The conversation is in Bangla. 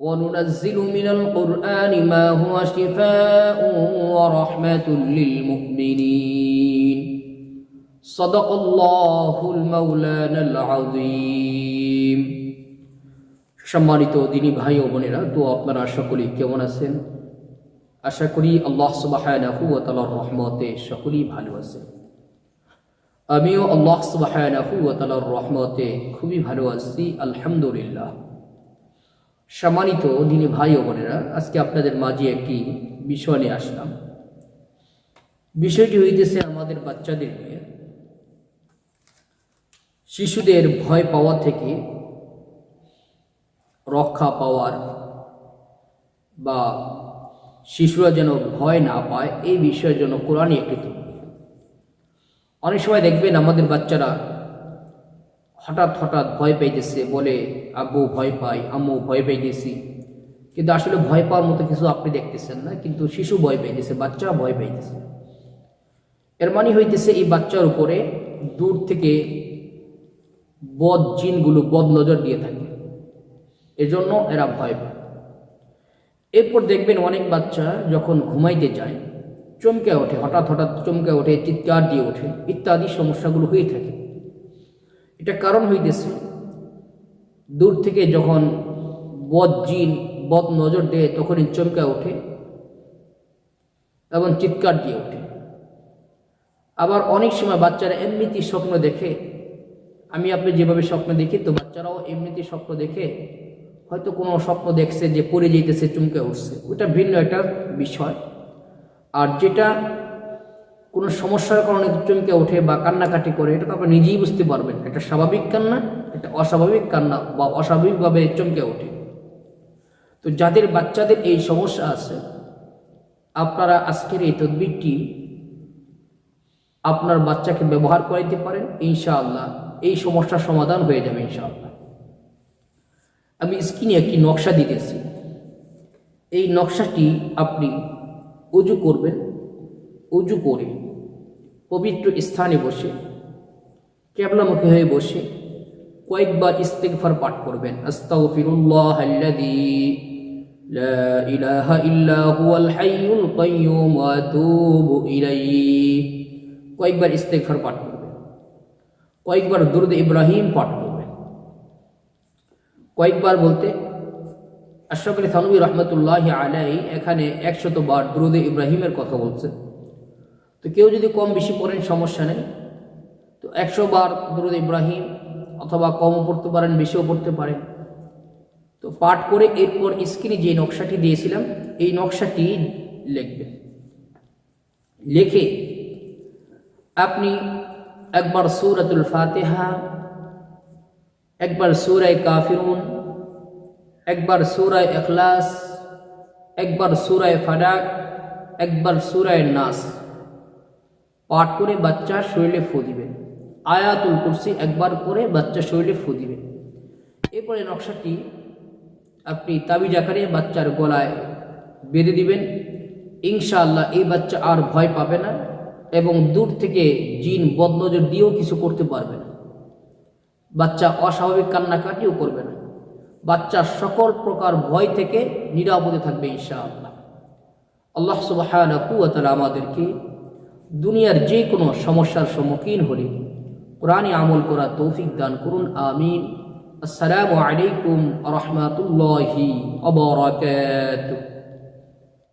وننزل من القرآن ما هو شفاء ورحمة للمؤمنين صدق الله المولانا العظيم সম্মানিত দিনী ভাই ও বোনেরা তো আপনারা সকলেই কেমন আছেন আশা করি আল্লাহ সুবাহানাহু ওয়া তাআলার রহমতে সকলেই ভালো আছেন আমিও আল্লাহ সুবাহানাহু ওয়া তাআলার রহমতে খুবই ভালো আছি আলহামদুলিল্লাহ সম্মানিত দিনী ভাই ও বোনেরা, আজকে আপনাদের মাঝে একটি বিষয় নিয়ে আসলাম। বিষয়টি হইতেছে আমাদের বাচ্চাদের নিয়ে। শিশুদের ভয় পাওয়া থেকে রক্ষা পাওয়ার বা শিশুরা যেন ভয় না পায়, এই বিষয়ের জন্য কোরআনই একটি অনেক সময় দেখবেন আমাদের বাচ্চারা হঠাৎ হঠাৎ ভয় পাইতেছে, বলে, আব্বু, ভয় পাই, আম্মু, ভয় পাইতেছি। কিন্তু আসলে ভয় পাওয়ার মতো কিছু আপনি দেখতেছেন না, কিন্তু শিশু ভয় পাইতেছে, বাচ্চা ভয় পাইতেছে। এর মানে হইতেছে এই বাচ্চার উপরে দূর থেকে বদ জিনগুলো বদ নজর দিয়ে থাকে। এজন্য এরা ভয় পায়। এরপর দেখবেন অনেক বাচ্চা যখন ঘুমাইতে যায়, চমকে ওঠে, হঠাৎ হঠাৎ চমকে ওঠে, চিৎকার দিয়ে ওঠে, ইত্যাদি সমস্যাগুলো হয়ে থাকে। এটা কারণ হইতেছে। দূর থেকে যখন বদ জিন, বদ নজর দেয়, তখনই চমকে ওঠে এবং চিৎকার দিয়ে ওঠে। আবার অনেক সময় বাচ্চারা এমনিতেই স্বপ্ন দেখে, আমি আপনি যেভাবে স্বপ্ন দেখি, তো বাচ্চারাও এমনিতেই স্বপ্ন দেখে, হয়তো কোনো স্বপ্ন দেখছে যে পড়ে যেতেছে চমকে উঠছে। ওটা ভিন্ন একটা বিষয়। আর যেটা কোনো সমস্যার কারণে চমকে ওঠে বা কান্নাকাটি করে, এটা তো আপনি নিজেই বুঝতে পারবেন। এটা স্বাভাবিক কান্না, এটা অস্বাভাবিক কান্না বা অস্বাভাবিকভাবে চমকে ওঠে। তো যাদের বাচ্চাদের এই সমস্যা আছে, আপনারা আজকের এই তদবিরটি আপনার বাচ্চাকে ব্যবহার করাইতে পারেন, ইনশাআল্লাহ। এই সমস্যার সমাধান হয়ে যাবে, ইনশাআল্লাহ। আমি স্ক্রিনে একটি নকশা দিতেছি। এই নকশাটি আপনি উজু করবেন। উজু করে, পবিত্র স্থানে বসে, কেবলামুখী হয়ে বসে কয়েকবার ইস্তেগফার পাঠ করবেন। আস্তাগফিরুল্লাহ আল্লাযী লা ইল্লা কয়েকবার ইস্তেগফার পাঠ করবেন। কয়েকবার দুরুদ ইব্রাহিম পাঠ করবেন। কয়েকবার বলতে, আশরাফ আলী থানবী রহমতুল্লাহ আলাই এখানে একশত বার দুরুদ ইব্রাহিমের কথা বলছেন। তো কেউ যদি কম বেশি পড়েন, সমস্যা নেই। তো একশো বার দুরুদ ইব্রাহিম অথবা কমও পড়তে পারেন, বেশিও পড়তে পারেন। তো পাঠ করে এরপর স্ক্রিনে যে নকশাটি দিয়েছিলাম, এই নকশাটি লিখবেন। লিখে আপনি একবার সৌরাতুল ফাতেহা, একবার সৌরায় কাফিরুন, একবার সৌরায় এখলাস একবার সৌরায় ফাডাক একবার সৌরায় নাস। পাঠ করে বাচ্চার শরীরে ফু দিবেন আয়াতুল কুরসি একবার করে বাচ্চার শরীরে ফু দিবেন এরপরে নকশাটি আপনি তাবিজ আকারে বাচ্চার গলায় বেঁধে দিবেন। ইনশাআল্লাহ এই বাচ্চা আর ভয় পাবে না এবং দূর থেকে জিন বদনজর দিয়েও কিছু করতে পারবে না। বাচ্চা অস্বাভাবিক কান্নাকাটিও করবে না। বাচ্চার সকল প্রকার ভয় থেকে নিরাপদে থাকবে ইনশাআল্লাহ। আল্লাহ সুবাহ আমাদেরকে দুনিয়ার যে কোনো সমস্যার সম্মুখীন হলে কোরআনে আমল করা তৌফিক দান করুন, আমিন। আসসালামু আলাইকুম রহমাতুল্লাহি অবরাকাতুহ